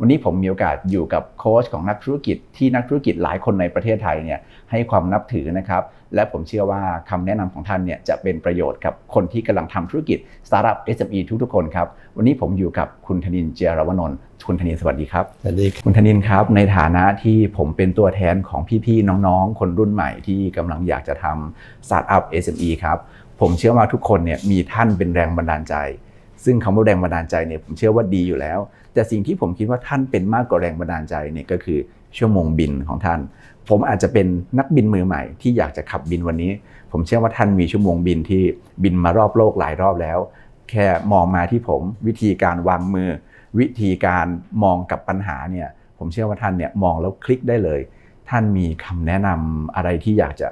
วันนี้ผมมีโอกาสอยู่กับโค้ชของนักธุรกิจที่นักธุรกิจหลายคนในประเทศไทยเนี่ยให้ความนับถือนะครับ และผมเชื่อว่าคำแนะนำของท่านเนี่ยจะเป็นประโยชน์กับคนที่กำลังทำธุรกิจสตาร์ทอัพ SME ทุกๆคนครับ วันนี้ผมอยู่กับคุณธนินทร์เจยรวนนท์คุณธนินทร์สวัสดีครับสวัสดีครับคุณธนินครับ ในฐานะที่ผมเป็นตัวแทนของพี่ๆน้องๆ คนรุ่นใหม่ที่กำลังอยากจะทำสตาร์ทอัพ SME ครับผมเชื่อว่าทุกคนเนี่ยมีท่านเป็นแรงบันดาลใจ ซึ่งคำว่าแรงบันดาลใจเนี่ยผมเชื่อว่าดีอยู่แล้ว แต่สิ่งที่ผมคิดว่าท่านเป็นมากกว่าแรงบันดาลใจเนี่ยก็คือชั่วโมงบินของท่าน ผมอาจจะเป็นนักบินมือใหม่ที่อยากจะขับบินวันนี้ ผมเชื่อว่าท่านมีชั่วโมงบินที่บินมารอบโลกหลายรอบแล้ว แค่มองมาที่ผมวิธีการวางมือ วิธีการมองกับปัญหาเนี่ยผมเชื่อว่าท่านเนี่ยมองแล้วคลิกได้เลย ท่านมีคำแนะนำอะไรที่อยากจะ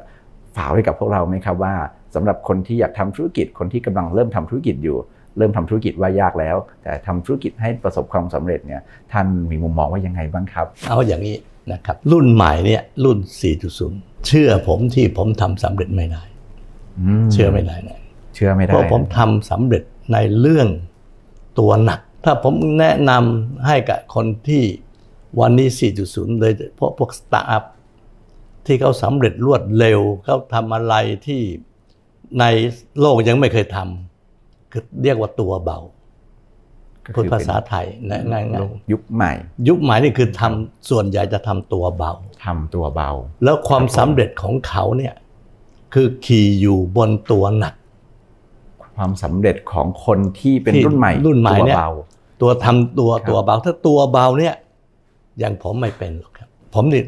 ฝากไว้กับพวกเราไหมครับว่าสำหรับคนที่อยากทำธุรกิจคนที่กำลังเริ่มทำธุรกิจอยู่ เริ่มทำธุรกิจว่ายากแล้ว แต่ทำธุรกิจให้ประสบความสำเร็จเนี่ยท่านมีมุมมองว่ายังไงบ้างครับ เอาอย่างนี้นะครับรุ่นใหม่เนี่ยรุ่น 4.0 เชื่อผมที่ผมทำสำเร็จไม่ได้เชื่อไม่ได้นะเชื่อไม่เพได้ราะผมทำสำเร็จในเรื่องตัวหนัก ถ้าผมแนะนำให้กับคนที่วันนี้ 4.0 เลยพวกพวกสตาร์ทอัพที่เขาสำเร็จรวดเร็วเขาทำอะไรที่ในโลกยังไม่เคยทำ คือเรียกว่าตัวเบาก็พูดคือภาษาไทยนะง่ายโลกยุคใหม่ๆยุคใหม่นี่คือทำส่วนใหญ่จะทำตัวเบาทำตัวเบา แล้วความสำเร็จของเขาเนี่ยคือขี่อยู่บนตัวหนัก ความสำเร็จของคนที่เป็นที่รุ่นใหม่ รุ่นใหม่ตัวเนี่ยเบาตัวทำตัวครับตัวเบา ถ้าตัวเบาเนี่ยอย่างผมไม่เป็นหรอกครับ ผมนี่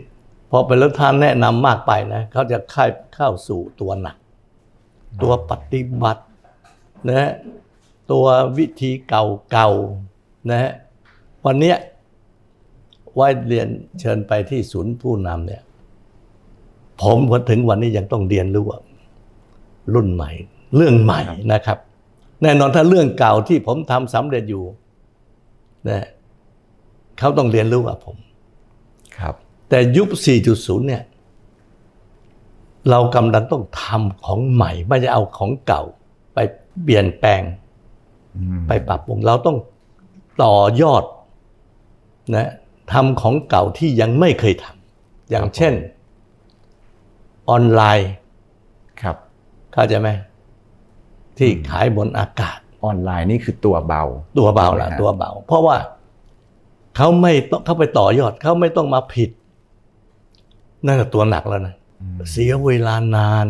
พอเป็นแล้วท่านแนะนำมากไปนะเขาจะเข้าเข้าสู่ตัวหนัก ตัวปฏิบัติ นะฮะตัววิธีเก่าๆนะฮะวันเนี้ยว่าเรียนเชิญไปที่ศูนย์ผู้นำเนี่ย ผมพอถึงวันนี้ยังต้องเรียนรู้ว่ารุ่นใหม่ เรื่องใหม่นะครับ แน่นอนถ้าเรื่องเก่าที่ผมทำสำเร็จอยู่นะเขาต้องเรียนรู้กับผม ครับ แต่ยุค 4.0 เนี่ย เรากำลังต้องทำของใหม่ ไม่จะเอาของเก่าไป เปลี่ยนแปลงอืมไปปรับปรุงเราต้องต่อยอดนะทำของเก่าที่ยังไม่เคยทำอย่างเช่น ออนไลน์ครับเข้าใจไหมที่ขายบนอากาศ ออนไลน์นี่คือตัวเบา ตัวเบาละใช่ไหมฮะตัวเบา เพราะว่าเขาไม่ต้องเขาไปต่อยอดเขาไม่ต้องมาผิด นั่นแหะตัวหนักแล้วนะอืมเสียเวลานาน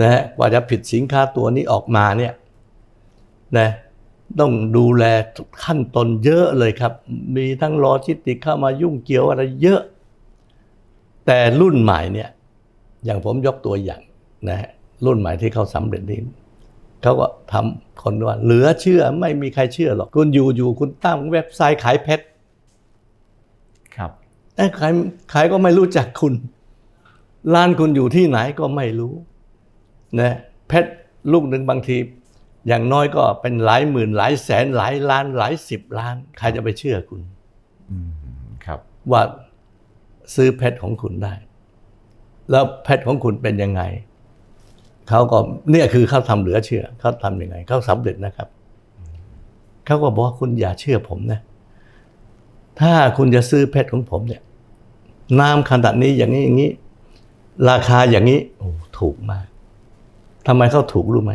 นะฮะกว่าจะผิดสินค้าตัวนี้ออกมาเนี่ยนะต้องดูแลทุกขั้นตอนเยอะเลยครับ มีทั้งโลจิสติกเข้ามายุ่งเกี่ยวอะไรเยอะ แต่รุ่นใหม่เนี่ย อย่างผมยกตัวอย่างนะฮะรุ่นใหม่ที่เขาสำเร็จนี้เขาก็ทำคนว่า เหลือเชื่อไม่มีใครเชื่อหรอก คุณอยู่อยู่คุณตั้งเว็บไซต์ขายเพชรครับเอ้ยใครใครก็ไม่รู้จักคุณ ร้านคุณอยู่ที่ไหนก็ไม่รู้ นะเพชรลูกหนึ่งบางที อย่างน้อยก็เป็นหลายหมื่น หลายแสนหลายล้าน หลายสิบล้าน ใครจะไปเชื่อคุณอืมครับ ว่าซื้อเพชรของคุณได้ แล้วเพชรของคุณเป็นยังไงเขาก็เนี่ยคือเขาทำเหลือเชื่อเขาทำยังไงเขาสำเร็จนะครับเขาก็บอกว่าคุณอย่าเชื่อผมนะ ถ้าคุณจะซื้อเพชรของผมเนี่ยน้ำขนาดนี้อย่างนี้อย่างนี้ ราคาอย่างนี้โอ้ถูกมาก ทำไมเขาถูกรู้ไหม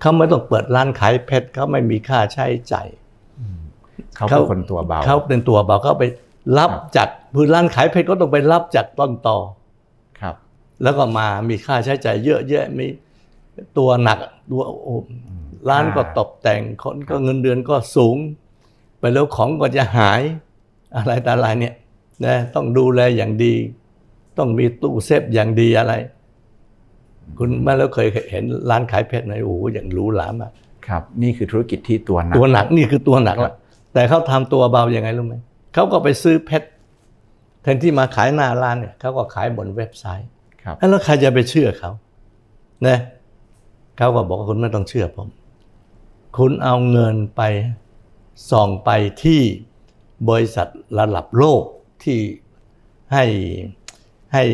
เขาไม่ต้องเปิดร้านขายเพชรเขาไม่มีค่าใช้จ่ายเขาเป็นคนตัวเบาเขาเป็นตัวเบาเขาไปรับครับจากพื้นร้านขายเพชรก็ต้องไปรับจากต้นตอครับ แล้วก็มามีค่าใช้จ่ายเยอะแยะมีตัวหนักตัวโอ้ร้านก็ตกแต่งคนก็เงินเดือนก็สูง ไปแล้วของก็จะหายอะไรต่ออะไรเนี่ยนะต้องดูแลอย่างดี ต้องมีตู้เซฟอย่างดีอะไร คุณแม่แล้วเคยเห็นร้านขายเพชรไหมโอ้โหอย่างหรูหรามากครับ นี่คือธุรกิจที่ตัวหนักตัวหนักนี่คือตัวหนักครัละบแต่เขาทำตัวเบาอย่างไงรู้ไหมเขาก็ไปซื้อเพชรแทนที่มาขายหน้าร้านเนี่ยเขาก็ขายบนเว็บไซต์ครับแล้วใครจะไปเชื่อเขานะเขาก็บอกว่าคุณไม่ต้องเชื่อผม คุณเอาเงินไปส่องไปที่บริษัทระดับโลกที่ให้ให้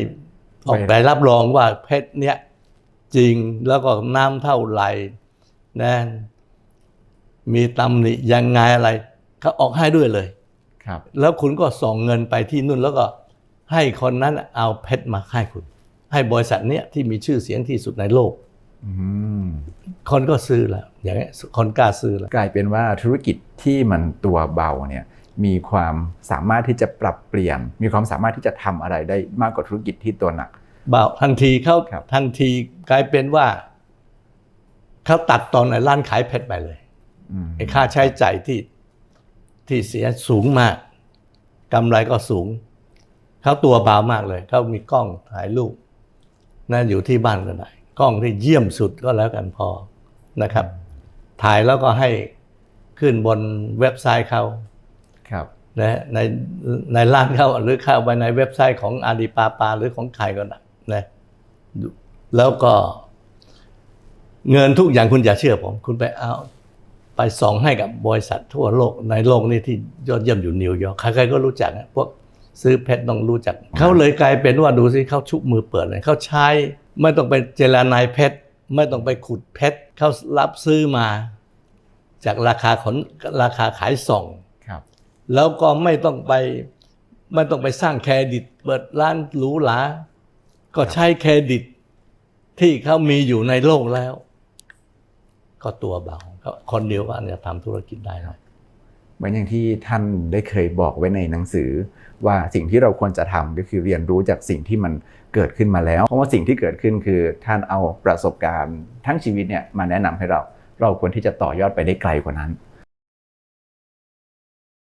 ออกใบรับรองว่าเพชรเนี้ย จริงแล้วก็น้ำเท่าไหร่นะมีตำหนิยังไงอะไรเขาออกให้ด้วยเลยครับ แล้วคุณก็ส่งเงินไปที่นู่นแล้วก็ให้คนนั้นเอาเพชรมาให้คุณ ให้บริษัทเนี้ยที่มีชื่อเสียงที่สุดในโลกอืมคนก็ซื้อแล้วอย่างเงี้ยคนกล้าซื้อแล้วกลายเป็นว่าธุรกิจที่มันตัวเบาเนี่ยมีความสามารถที่จะปรับเปลี่ยน มีความสามารถที่จะทำอะไรได้มากกว่าธุรกิจที่ตัวหนัก บ่าวทันทีเขาครับทันทีกลายเป็นว่าเขาตัดตอนในร้านขายเพชรไปเลยอืมไอ้ค่าใช้จ่ายที่ที่เสียสูงมากกำไรก็สูงเขาตัวเบามากเลยเขามีกล้องถ่ายรูปนั่นอยู่ที่บ้านก็ได้กล้องที่เยี่ยมสุดก็แล้วกันพอนะครับ ถ่ายแล้วก็ให้ขึ้นบนเว็บไซต์เขาครับนะในในร้านเขาหรือเข้าไปในเว็บไซต์ของอาลีปาปาหรือของใครก็ได้ นะแล้วก็ เงินทุกอย่างคุณอย่าเชื่อผม คุณไปเอา ไปส่องให้กับบริษัททั่วโลกในโลกนี้ที่ยอดเยี่ยมอยู่นิวยอร์กใครๆก็รู้จักนะพวกซื้อเพชรต้องรู้จัก เขาเลยกลายเป็นว่าดูสิเขาชุบมือเปิดเลยเขาใช้ไม่ต้องไปเจรนายเพชรไม่ต้องไปขุดเพชรเขารับซื้อมา จากราคาขนราคาขายส่งครับแล้วก็ไม่ต้องไปไม่ต้องไปสร้างเครดิตเปิดร้านหรูหรา ก็ใช้เครดิตที่เขามีอยู่ในโลกแล้ว ก็ตัวเบาก็คนเดียวก็อาจจะทำธุรกิจได้แล้วเหมือนอย่างที่ท่านได้เคยบอกไว้ในหนังสือ ว่าสิ่งที่เราควรจะทำก็คือเรียนรู้จากสิ่งที่มันเกิดขึ้นมาแล้ว เพราะว่าสิ่งที่เกิดขึ้นคือท่านเอาประสบการณ์ ทั้งชีวิตเนี่ยมาแนะนำให้เรา เราควรที่จะต่อยอดไปได้ไกลกว่านั้น